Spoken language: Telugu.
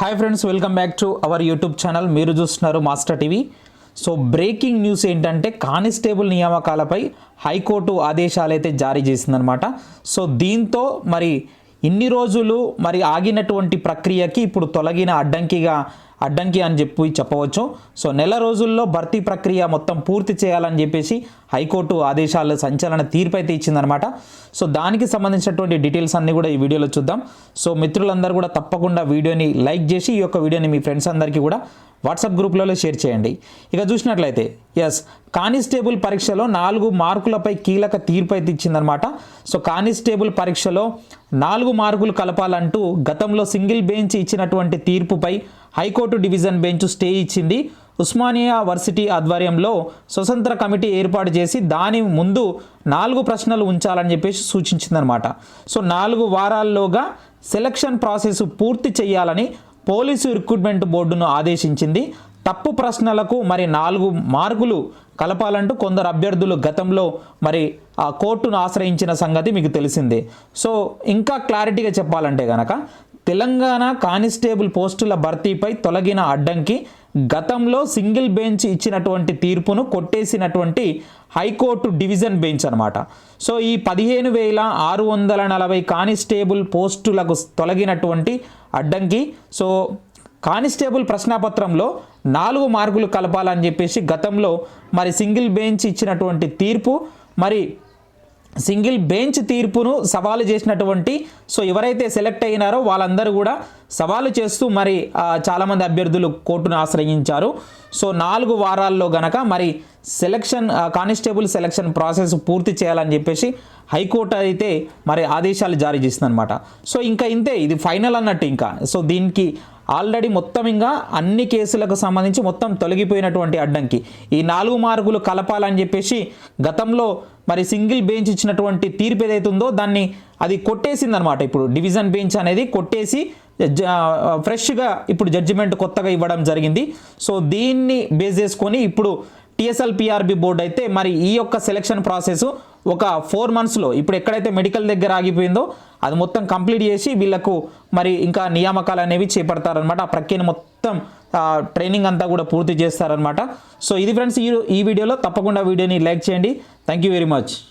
Hi friends welcome back to our YouTube channel మీరు చూస్తున్నారు master TV so breaking news ఏంటంటే కానిస్టేబుల్ నియామకాలపై హైకోర్టు ఆదేశాలు అయితే జారీ చేసిందనమాట సో దీంతో మరి ఇన్ని రోజులు మరి ఆగినటువంటి ప్రక్రియకి ఇప్పుడు తొలగిన అడ్డంకిగా అడ్డంకి అని చెప్పి చెప్పవచ్చు. సో నెల రోజుల్లో భర్తీ ప్రక్రియ మొత్తం పూర్తి చేయాలని చెప్పేసి హైకోర్టు ఆదేశాలు సంచలన తీర్పు అయితే ఇచ్చిందనమాట సో దానికి సంబంధించినటువంటి డీటెయిల్స్ అన్నీ కూడా ఈ వీడియోలో చూద్దాం. సో మిత్రులందరూ కూడా తప్పకుండా వీడియోని లైక్ చేసి ఈ యొక్క వీడియోని మీ ఫ్రెండ్స్ అందరికీ కూడా వాట్సాప్ గ్రూప్లలో షేర్ చేయండి. ఇక చూసినట్లయితే ఎస్ కానిస్టేబుల్ పరీక్షలో నాలుగు మార్కులపై కీలక తీర్పు అయితే ఇచ్చిందనమాట సో కానిస్టేబుల్ పరీక్షలో నాలుగు మార్కులు కలపాలంటూ గతంలో సింగిల్ బెంచ్ ఇచ్చినటువంటి తీర్పుపై high court division bench stay ఇచ్చింది. ఉస్మానియా వర్సిటీ ఆధ్వర్యంలో స్వతంత్ర కమిటీ ఏర్పాటు చేసి దాని ముందు నాలుగు ప్రశ్నలు ఉంచాలని చెప్పేసి సూచించిందనమాట సో నాలుగు వారాల్లోగా సెలక్షన్ ప్రాసెస్ పూర్తి చేయాలని పోలీసు రిక్రూట్మెంట్ బోర్డును ఆదేశించింది. తప్పు ప్రశ్నలకు మరి నాలుగు మార్కులు కలపాలంటూ కొందరు అభ్యర్థులు గతంలో మరి ఆ కోర్టును ఆశ్రయించిన సంగతి మీకు తెలిసిందే. సో ఇంకా క్లారిటీగా చెప్పాలంటే కనుక తెలంగాణ కానిస్టేబుల్ పోస్టుల భర్తీపై తొలగిన అడ్డంకి గతంలో సింగిల్ బెంచ్ ఇచ్చినటువంటి తీర్పును కొట్టేసినటువంటి హైకోర్టు డివిజన్ బెంచ్ అనమాట సో ఈ పదిహేను వేల ఆరు వందల నలభై కానిస్టేబుల్ పోస్టులకు తొలగినటువంటి అడ్డంకి సో కానిస్టేబుల్ ప్రశ్నాపత్రంలో నాలుగు మార్కులు కలపాలని చెప్పేసి గతంలో మరి సింగిల్ బెంచ్ ఇచ్చినటువంటి తీర్పు మరి సింగిల్ బెంచ్ తీర్పును సవాలు చేసినటువంటి సో ఎవరైతే సెలెక్ట్ అయినారో వాళ్ళందరూ కూడా సవాలు చేస్తూ మరి చాలామంది అభ్యర్థులు కోర్టును ఆశ్రయించారు. సో నాలుగు వారాల్లో గనక మరి సెలక్షన్ కానిస్టేబుల్ సెలక్షన్ ప్రాసెస్ పూర్తి చేయాలని చెప్పేసి హైకోర్టు అయితే మరి ఆదేశాలు జారీ చేసిందనమాట సో ఇంకా ఇంతే ఇది ఫైనల్ అన్నట్టు ఇంకా. సో దీనికి ఆల్రెడీ మొత్తం ఇంకా అన్ని కేసులకు సంబంధించి మొత్తం తొలగిపోయినటువంటి అడ్డంకి. ఈ నాలుగు మార్కులు కలపాలని చెప్పేసి గతంలో మరి సింగిల్ బెంచ్ ఇచ్చినటువంటి తీర్పు ఏదైతుందో ఉందో దాన్ని అది కొట్టేసింది అనమాట ఇప్పుడు డివిజన్ బెంచ్ అనేది కొట్టేసి జ- ఫ్రెష్గా ఇప్పుడు జడ్జిమెంట్ కొత్తగా ఇవ్వడం జరిగింది. సో దీన్ని బేస్ చేసుకొని ఇప్పుడు టీఎస్ఎల్పిఆర్బి బోర్డు అయితే మరి ఈ యొక్క సెలక్షన్ ప్రాసెస్ ఒక ఫోర్ మంత్స్లో ఇప్పుడు ఎక్కడైతే మెడికల్ దగ్గర ఆగిపోయిందో అది మొత్తం కంప్లీట్ చేసి వీళ్ళకు మరి ఇంకా నియామకాలు అనేవి చేపడతారనమాట ఆ ప్రక్రియను మొత్తం ట్రైనింగ్ అంతా కూడా పూర్తి చేస్తారనమాట సో ఇది ఫ్రెండ్స్ ఈ ఈ వీడియోలో తప్పకుండా వీడియోని లైక్ చేయండి. Thank you very much